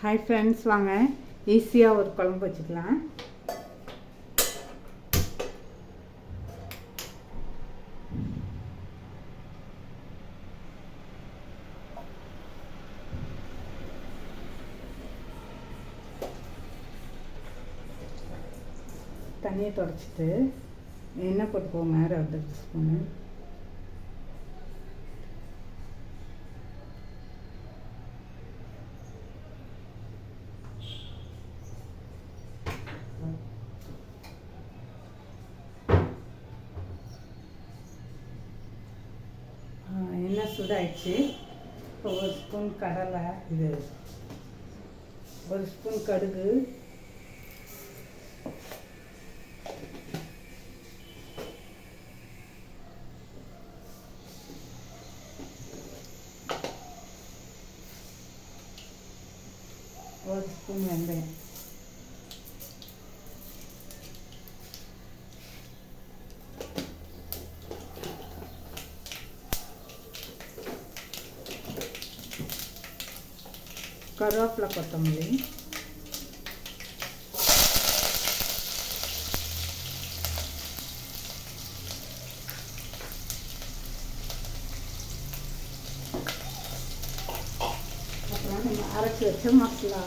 Hi friends வாங்க. ஈஸியாக ஒரு குழம்பு வச்சுக்கலாம். தண்ணியை தொடச்சிட்டு எண்ணெய் போட்டுக்கோங்க ரெண்டு ஸ்பூனு எண்ணெய் சூடாயிடுச்சு இப்போ ஒரு ஸ்பூன் கடலை இது ஒரு ஸ்பூன் கடுகு ஒரு ஸ்பூன் வெந்தயம் கருவேப்பிலை கொத்தமல்லி. அப்புறம் நம்ம அரைச்சி வச்ச மசாலா.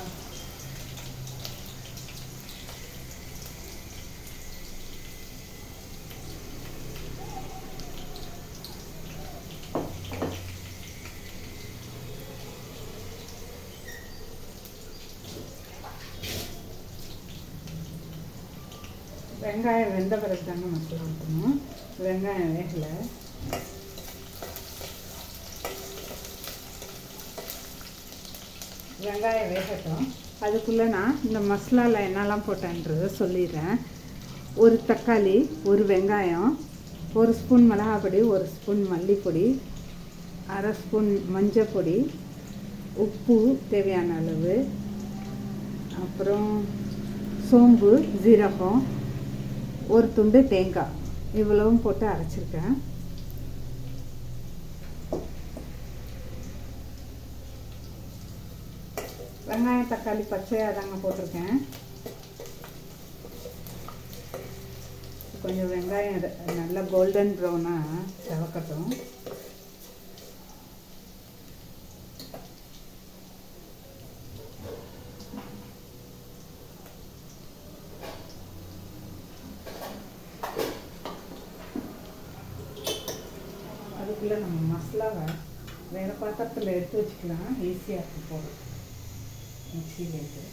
வெங்காயம் வெந்த பிறகு தாங்க மசாலா ஊற்றணும். வெங்காயம் வேகலை. வெங்காயம் வேகட்டும். அதுக்குள்ளே நான் இந்த மசாலாவில் என்னெல்லாம் போட்டேன்றதை சொல்லிடுறேன். ஒரு தக்காளி ஒரு வெங்காயம் ஒரு ஸ்பூன் மிளகாப்பொடி ஒரு ஸ்பூன் மல்லிப்பொடி அரை ஸ்பூன் மஞ்சள் பொடி உப்பு தேவையான அளவு அப்புறம் சோம்பு ஜீரகம் ஒரு துண்டு தேங்காய். இவ்வளவும் போட்டு அரைச்சிருக்கேன். வெங்காயம் தக்காளி பச்சையாக தாங்க போட்டிருக்கேன். கொஞ்சம் வெங்காயம் நல்லா கோல்டன் ப்ரௌனாக செவக்கட்டும். அதுக்குள்ளே நம்ம மசாலாவை வேறு பாத்திரத்தில் எடுத்து வச்சுக்கலாம். ஈஸியாக இருக்கும் போடும் மிக்சியில் எடுத்து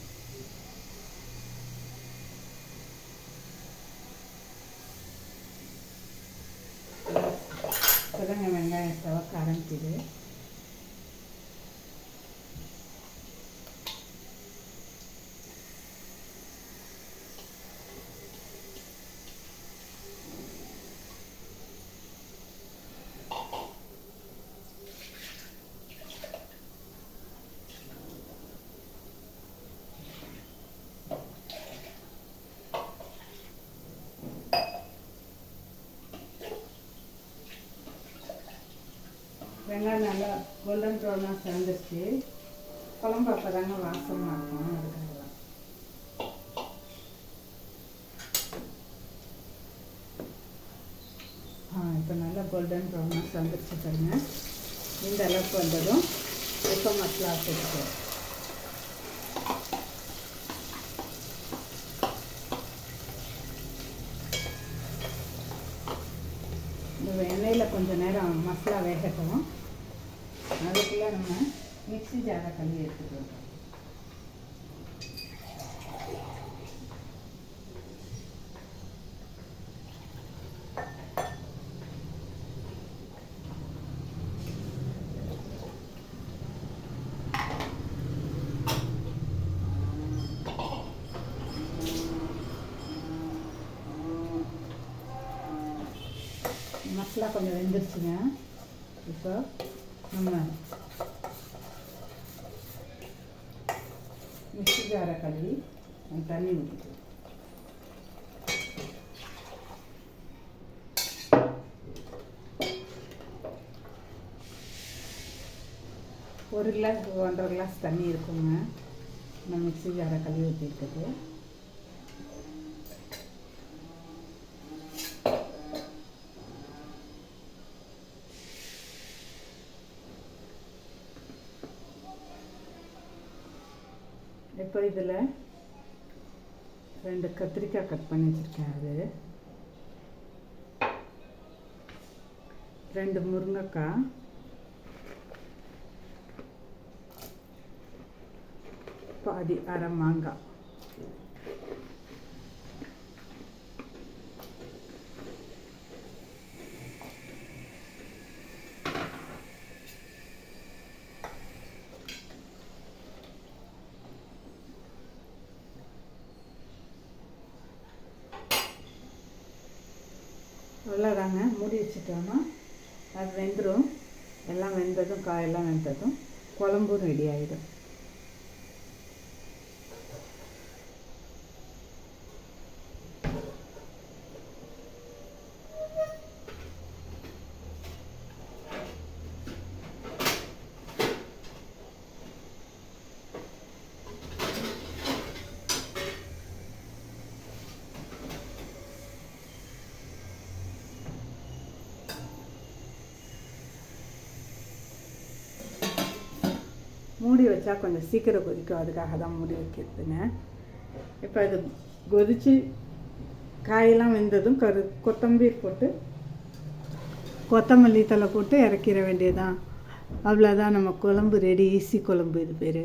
இப்போதாங்க வெங்காயம் செவக்க ஆரம்பிக்குது. வெங்காயம் நல்லா கோல்டன் ப்ரௌனாக சேர்ந்துருச்சு. குழம்பு அப்போ தாங்க வாசமாக இருக்கும். ஆ இப்போ நல்லா கோல்டன் ப்ரௌனாக சேர்ந்துருச்சு பாருங்க. இந்த அளவுக்கு வந்ததும் இப்போ மசாலா சேர்த்துக்கிறோம் இந்த எண்ணெயில் கொஞ்சம் நேரம் மசாலா வேகட்டும். அதுக்குள்ளே நம்ம மிக்சி ஜாரை கழுவி எடுத்துட்டு மசாலா கொஞ்சம் வெந்துருச்சுங்க. இப்போ நம்ம மிக்ஸி ஜாரை கழுவி தண்ணி ஊற்றிட்டு ஒரு கிளாஸ் ஒன்றரை கிளாஸ் தண்ணி இருக்குங்க. நான் மிக்ஸி ஜாரை கழுவி ஊற்றிருக்குது இப்போ இதில் ரெண்டு கத்திரிக்காய் கட் பண்ணி வச்சுருக்கேன் அது. ரெண்டு முருங்கைக்காய். பாதி அரை மாங்காய். அவ்வளோதாங்க மூடி வச்சுட்டோன்னா அது வெந்துடும் எல்லாம் வெந்ததும் காயெல்லாம் வெந்ததும். குழம்பும் ரெடி ஆகிடும் மூடி வச்சா கொஞ்சம் சீக்கிரம் கொதிக்கும். அதுக்காக தான் மூடி வைக்கிறதுங்க இப்போ அது கொதிச்சு காயெல்லாம் வெந்ததும் கரு கொத்தமல்லி போட்டு கொத்தமல்லி தலை போட்டு இறக்கிற வேண்டியதான் அவ்வளோதான் நம்ம குழம்பு ரெடி ஈஸி குழம்பு இது பேர்.